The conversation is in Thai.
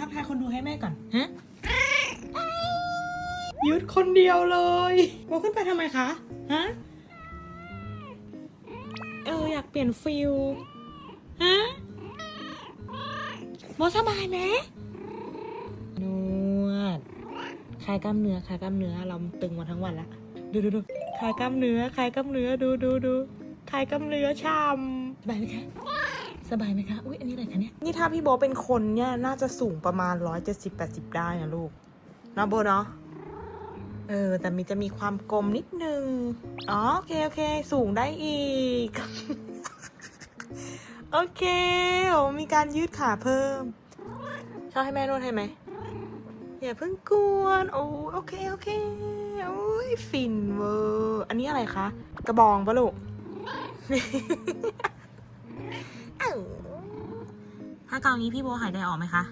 ทักทายคนดูให้แม่ก่อนฮะยืดคนเดียวเลยโบขึ้นไปทำไมคะฮะเอออยากเปลี่ยนฟิลฮะโบสบายไหมนวดคลายกล้ามเนื้อคลายกล้ามเนื้อเราตึงมาทั้งวันละดูดูดูคลายกล้ามเนื้อคลายกล้ามเนื้อดูดูดูคลายกล้ามเนื้อช่ำสบายไหมคะ สบายไหมคะ อุ้ยอันนี้อะไรคะเนี่ย นี่ถ้าพี่โบเป็นคนเนี่ยน่าจะสูงประมาณ 170-80 ได้นะลูกนาะโบเนาะ เออ แต่มีจะมีความกลมนิดนึง อ๋อ โอเค โอเค สูงได้อีก โอเคโอ้มีการยืดขาเพิ่ม ชอบให้แม่นวดให้ไหม อย่าเพิ่งกวนโอ้โอเค โอเคโอ้ยฟินเวอร์ อันนี้อะไรคะ กระบองปะลูก ถ้าเกานี้พี่โบหายใจออกไหมคะ